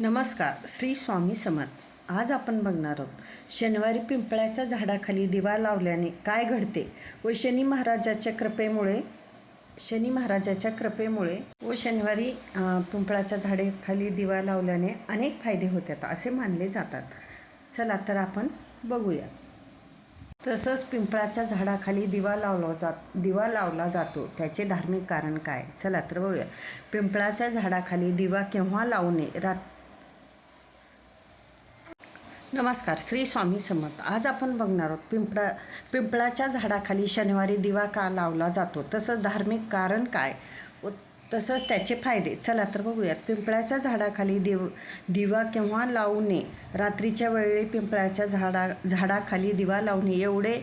नमस्कार श्री स्वामी समर्थ. आज आपण बघणार आहोत शनिवारी पिंपळाच्या झाडाखाली दिवा लावल्याने काय घडते व शनी महाराजाच्या कृपेमुळे शनी महाराजाच्या कृपेमुळे व शनिवारी पिंपळाच्या झाडेखाली दिवा लावल्याने अनेक फायदे होतात असे मानले जातात. चला तर आपण बघूया. तसंच पिंपळाच्या झाडाखाली दिवा लावला जात दिवा लावला जातो त्याचे धार्मिक कारण काय? चला तर बघूया. पिंपळाच्या झाडाखाली दिवा केव्हा लावणे? रात नमस्कार श्री स्वामी समर्थ. आज आपण बघणार आहोत पिंपळा पिंपळाच्या झाडाखाली शनिवारी दिवा का लावला जातो? तसंच धार्मिक कारण काय? व तसंच त्याचे फायदे. चला तर बघूयात. पिंपळाच्या झाडाखाली दिव दिवा केव्हा लावणे रात्रीच्या वेळी पिंपळाच्या झाडा झाडाखाली दिवा लावणे एवढे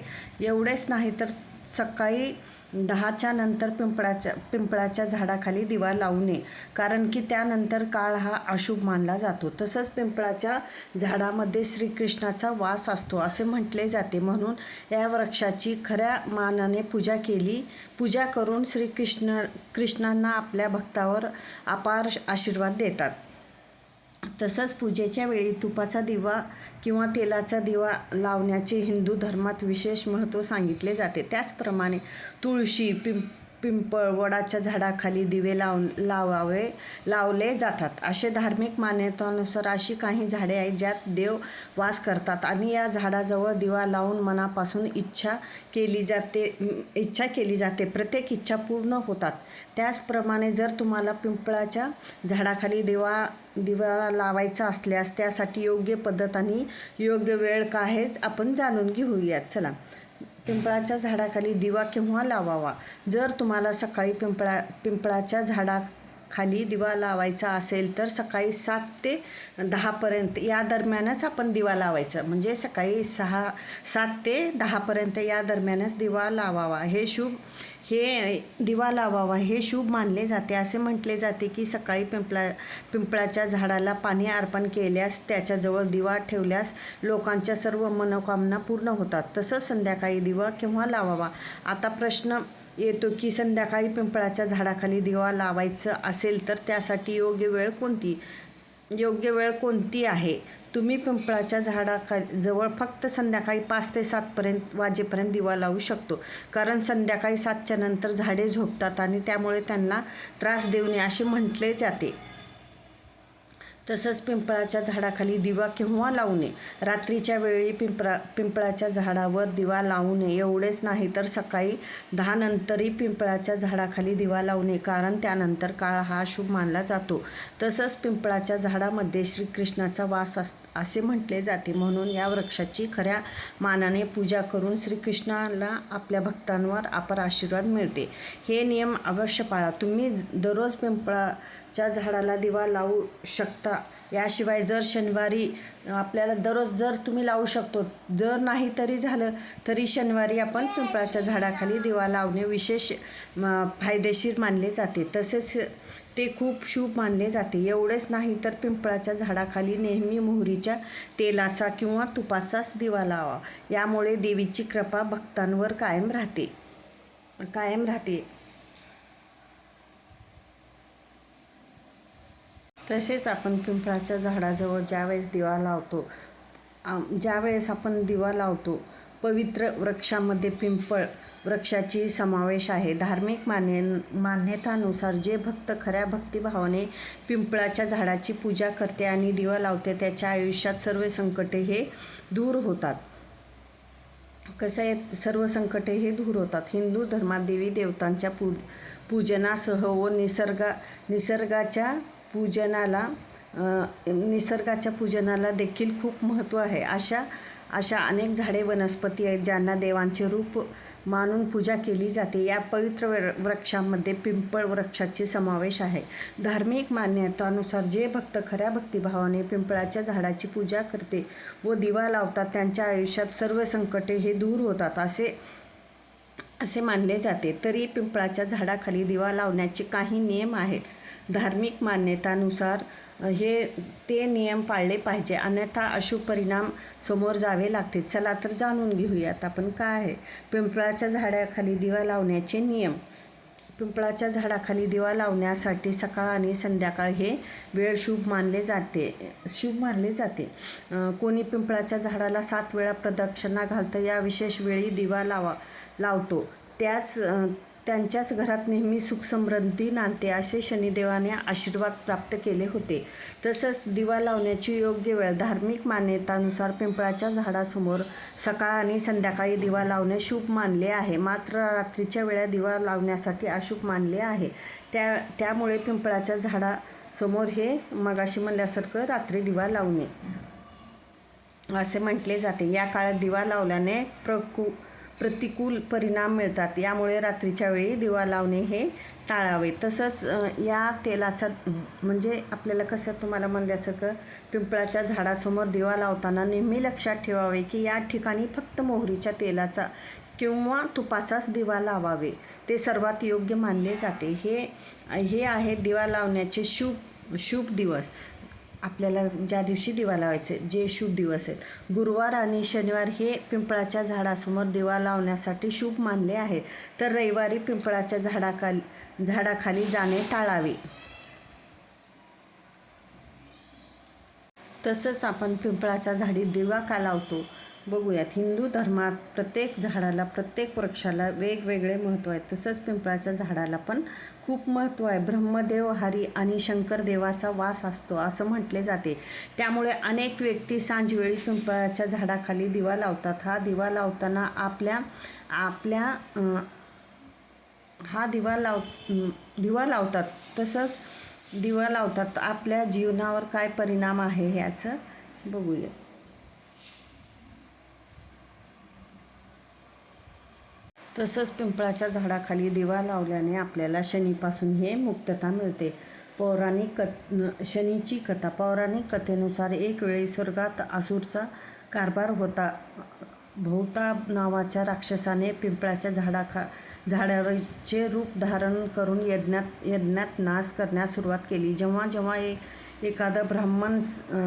एवढेच नाही तर सकाळी दहाच्या नंतर पिंपळाच्या पिंपळाच्या झाडाखाली दिवा लावू नये. कारण की त्यानंतर काळ हा अशुभ मानला जातो. तसंच पिंपळाच्या झाडामध्ये श्रीकृष्णाचा वास असतो असे म्हटले जाते. म्हणून या वृक्षाची खऱ्या मानाने पूजा केली. पूजा करून श्रीकृष्ण कृष्णांना आपल्या भक्तावर अपार आशीर्वाद देतात. तसंच पूजेच्या वेळी तुपाचा दिवा किंवा तेलाचा दिवा लावण्याचे हिंदू धर्मात विशेष महत्त्व सांगितले जाते. त्याचप्रमाणे तुळशी पिंप पिंपळ वडाच्या झाडाखाली दिवे लाव लावावे लावले जातात. असे धार्मिक मान्यतानुसार अशी काही झाडे आहेत ज्यात देव वास करतात आणि या झाडाजवळ दिवा लावून मनापासून इच्छा केली जाते इच्छा केली जाते. प्रत्येक इच्छा पूर्ण होतात. त्याचप्रमाणे जर तुम्हाला पिंपळाच्या झाडाखाली दिवा दिवा लावायचा असल्यास त्यासाठी योग्य पद्धत आणि योग्य वेळ काय आहे आपण जाणून घेऊयात. चला. पिंपळाच्या झाडाखाली दिवा केव्हा लावावा? जर तुम्हाला सकाळी पिंपळा पिंपळाच्या खाली दिवा लावायचा असेल तर सकाळी सात ते दहापर्यंत या दरम्यानच आपण दिवा लावायचा. म्हणजे सकाळी सहा सात ते दहापर्यंत या दरम्यानच दिवा लावावा. हे शुभ हे दिवा लावावा हे शुभ मानले जाते. असे म्हटले जाते की सकाळी पिंपळा पिंपळाच्या झाडाला पाणी अर्पण केल्यास त्याच्याजवळ दिवा ठेवल्यास लोकांच्या सर्व मनोकामना पूर्ण होतात. तसंच संध्याकाळी दिवा केव्हा लावावा? आता प्रश्न येतो की संध्याकाळी पिंपळाच्या झाडाखाली दिवा लावायचं असेल तर त्यासाठी योग्य वेळ कोणती? योग्य वेळ कोणती आहे? तुम्ही पिंपळाच्या झाडाखा जवळ फक्त संध्याकाळी पाच ते सातपर्यंत वाजेपर्यंत दिवा लावू शकतो. कारण संध्याकाळी सातच्या नंतर झाडे झोपतात आणि त्यामुळे त्यांना त्रास देऊ नये असे म्हटले जाते. तसंच पिंपळाच्या झाडाखाली दिवा केव्हा लावू नये. रात्रीच्या वेळी पिंपळा पिंपळाच्या झाडावर दिवा लावू नये. एवढेच नाही तर सकाळी दहा नंतरही पिंपळाच्या झाडाखाली दिवा लावू नये कारण त्यानंतर काळ हा शुभ मानला जातो. तसंच पिंपळाच्या झाडामध्ये श्रीकृष्णाचा वास असतो असे म्हटले जाते. म्हणून या वृक्षाची खऱ्या मानाने पूजा करून श्रीकृष्णाला आपल्या भक्तांवर अपार आशीर्वाद मिळते. हे नियम अवश्य पाळा. तुम्ही दररोज पिंपळाच्या झाडाला दिवा लावू शकता. याशिवाय जर शनिवारी आपल्याला दररोज जर तुम्ही लावू शकतो जर नाही तरी झालं तरी शनिवारी आपण पिंपळाच्या झाडाखाली दिवा लावणे विशेष म, फायदेशीर मानले जाते. तसेच ते खूप शुभ मानले जाते. एवढेच नाही तर पिंपळाच्या झाडाखाली नेहमी मोहरीच्या तेलाचा किंवा तुपाचाच दिवा लावा. यामुळे देवीची कृपा भक्तांवर कायम राहते. कायम राहते. तसेच आपण पिंपळाच्या झाडाजवळ ज्यावेळेस दिवा लावतो ज्यावेळेस आपण दिवा लावतो पवित्र वृक्षामध्ये पिंपळ वृक्षाची समावेश आहे. धार्मिक मान्य मान्यतानुसार जे भक्त खऱ्या भक्तिभावाने पिंपळाच्या झाडाची पूजा करते आणि दिवा लावते त्याच्या आयुष्यात सर्व संकटे हे दूर होतात. कसं आहे? सर्व संकटे हे दूर होतात. हिंदू धर्मात देवी देवतांच्या पू पूजनासह व निसर्गा निसर्गाच्या पूजनाला निसर्गाच्या पूजनाला देखील खूप महत्त्व आहे. अशा अशा अनेक झाडे वनस्पती आहेत ज्यांना देवांचे रूप मानून पूजा केली जाते. या पवित्र वृक्षामध्ये पिंपळ वृक्षाचे समावेश आहे. धार्मिक मान्यतानुसार जे भक्त खऱ्या भक्तिभावाने पिंपळाच्या झाडाची पूजा करते व दिवा लावतात त्यांच्या आयुष्यात सर्व संकटे हे दूर होतात असे असे मानले जाते. तरी पिंपळाच्या झाडाखाली दिवा लावण्याचे काही नियम आहेत. धार्मिक मान्यतानुसार हे ते नियम पाळले पाहिजे. अन्यथा अशुभ परिणाम समोर जावे लागते चला तर जाणून घेऊयात आपण काय आहे. पिंपळाच्या झाडाखाली दिवा लावण्याचे नियम. पिंपळाच्या झाडाखाली दिवा लावण्यासाठी सकाळ आणि संध्याकाळ हे वेळ शुभ मानले जाते शुभ मानले जाते. कोणी पिंपळाच्या झाडाला सात वेळा प्रदक्षिणा घालतं या विशेष वेळी दिवा लावा लावतो. त्याच त्यांच्याच घरात नेहमी सुख समृद्धी नांदते असे शनिदेवाने आशीर्वाद प्राप्त केले होते. तसंच दिवा लावण्याची योग्य वेळ धार्मिक मान्यतानुसार पिंपळाच्या झाडासमोर सकाळ आणि संध्याकाळी दिवा लावणे शुभ मानले आहे. मात्र रात्रीच्या वेळा दिवा लावण्यासाठी अशुभ मानले आहे. त्या त्यामुळे पिंपळाच्या झाडासमोर हे मगाशी म्हणल्यासारखं रात्री दिवा लावणे. असे म्हटले जाते. या काळात दिवा लावल्याने प्रकु प्रतिकूल परिणाम मिळतात. यामुळे रात्रीच्या वेळी दिवा लावणे हे टाळावे. तसंच या तेलाचा म्हणजे आपल्याला कसं तुम्हाला म्हणल्यासारखं पिंपळाच्या झाडासमोर दिवा लावताना नेहमी लक्षात ठेवावे की या ठिकाणी फक्त मोहरीच्या तेलाचा किंवा तुपाचाच दिवा लावावे. ते सर्वात योग्य मानले जाते. हे हे आहे दिवा लावण्याचे शुभ शुभ दिवस. आपल्याला ज्या दिवशी दिवा लावायचे जे शुभ दिवस आहेत. गुरुवार आणि शनिवार हे पिंपळाच्या झाडासमोर दिवा लावण्यासाठी शुभ मानले आहे. तर रविवारी पिंपळाच्या झाडाखाली झाडाखाली जाणे टाळावे. तसंच आपण पिंपळाच्या झाडी दिवा का लावतो? बघूयात. हिंदू धर्मात प्रत्येक झाडाला प्रत्येक वृक्षाला वेगवेगळे महत्त्व आहे तसंच पिंपळाच्या झाडाला पण खूप महत्त्व आहे. ब्रह्मदेव हरी आणि शंकर देवाचा वास असतो असं म्हटले जाते. त्यामुळे अनेक व्यक्ती सांजवेळी पिंपळाच्या झाडाखाली दिवा लावतात. हा दिवा लावताना आपल्या आपल्या हा दिवा लाव दिवा लावतात. तसंच दिवा लावतात. आपल्या जीवनावर काय परिणाम आहे ह्याचं बघूया तसंच पिंपळाच्या झाडाखाली दिवा लावल्याने आपल्याला शनीपासून हे मुक्तता मिळते. पौराणिक कथ शनीची कथा. पौराणिक कथेनुसार एक वेळी स्वर्गात आसूरचा कारभार होता. भोवता नावाच्या राक्षसाने पिंपळाच्या झाडाखा झाडाचे रूप धारण करून यज्ञात यज्ञात नाश करण्यास सुरुवात केली. जेव्हा जेव्हा ए एखादा ब्राह्मण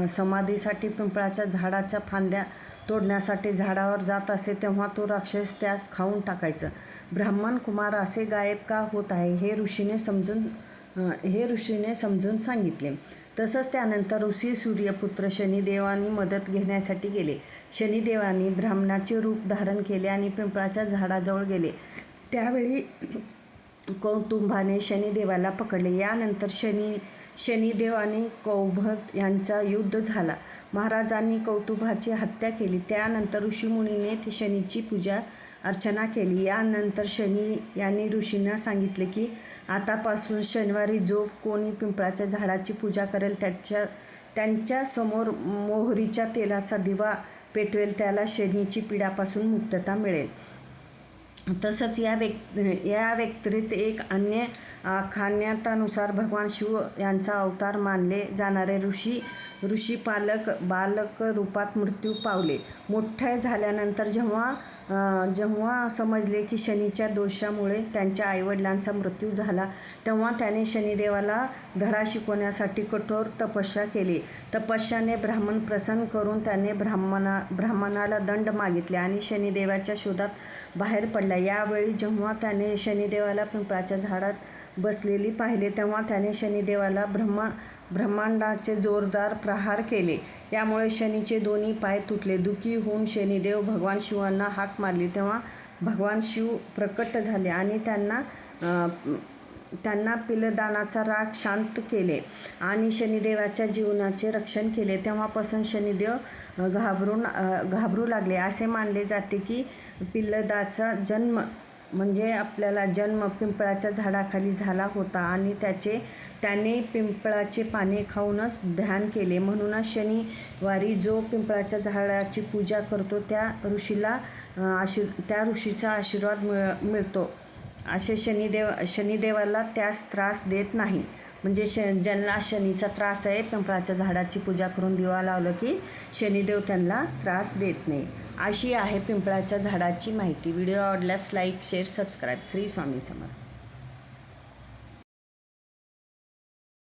समाधीसाठी पिंपळाच्या झाडाच्या फांद्या तोडण्यासाठी झाडावर जात असे तेव्हा तो राक्षस त्यास खाऊन टाकायचं. ब्राह्मण कुमार असे गायब का होत आहे हे ऋषीने समजून हे ऋषीने समजून सांगितले. तसंच त्यानंतर ऋषी सूर्यपुत्र शनिदेवानी मदत घेण्यासाठी गेले. शनिदेवानी ब्राह्मणाचे रूप धारण केले आणि पिंपळाच्या झाडाजवळ गेले. त्यावेळी कौटुंबाने शनिदेवाला पकडले. यानंतर शनी शनिदेव आणि कौभद यांचा युद्ध झाला. महाराजांनी कौतुभाची हत्या केली. त्यानंतर ऋषीमुनीने ती शनीची पूजा अर्चना केली. यानंतर शनी यांनी ऋषींना सांगितले की आतापासून शनिवारी जो कोणी पिंपळाच्या झाडाची पूजा करेल त्याच्या त्यांच्यासमोर मोहरीच्या तेलाचा दिवा पेटवेल त्याला शनीची पिढापासून मुक्तता मिळेल. तसंच या व्यक् या व्यतिरिक्त एक अन्य खान्यातानुसार भगवान शिव यांचा अवतार मानले जाणारे ऋषी ऋषी पालक बालक रूपात मृत्यू पावले. मोठ्या झाल्यानंतर जेव्हा जेव्हा समजले की शनीच्या दोषामुळे त्यांच्या आईवडिलांचा मृत्यू झाला तेव्हा त्याने शनिदेवाला धडा शिकवण्यासाठी कठोर तपस्या केली. तपस्याने ब्राह्मण प्रसन्न करून त्याने ब्राह्मणा ब्राह्मणाला दंड मागितले आणि शनिदेवाच्या शोधात बाहेर पडला. यावेळी जेव्हा त्याने शनिदेवाला पिंपळाच्या झाडात बसलेली पाहिले तेव्हा त्याने शनिदेवाला ब्रह्मा ब्रह्मांडाचे जोरदार प्रहार केले. यामुळे शनीचे दोन्ही पाय तुटले. दुखी होऊन शनिदेव भगवान शिवांना हाक मारली. तेव्हा भगवान शिव प्रकट झाले आणि त्यांना त्यांना पिलदानाचा राग शांत केले आणि शनिदेवाच्या जीवनाचे रक्षण केले. तेव्हापासून शनिदेव घाबरून घाबरू लागले. असे मानले जाते की पिल्लदाचा जन्म म्हणजे आपल्याला जन्म पिंपळाच्या झाडाखाली झाला होता आणि त्याचे त्याने पिंपळाचे पाने खाऊनच ध्यान केले. म्हणूनच शनिवारी जो पिंपळाच्या झाडाची पूजा करतो त्या ऋषीला आशीर् त्या ऋषीचा आशीर्वाद मिळ मिळतो. असे शनिदेव शनिदेवाला त्यास त्रास देत नाही. म्हणजे श ज्यांना शनीचा त्रास आहे पिंपळाच्या झाडाची पूजा करून दिवा लावलं की शनिदेव त्यांना त्रास देत नाही. अशी आहे पिंपळाच्या झाडाची माहिती. व्हिडिओ आवडल्यास like share subscribe. Shri Swami Samarth.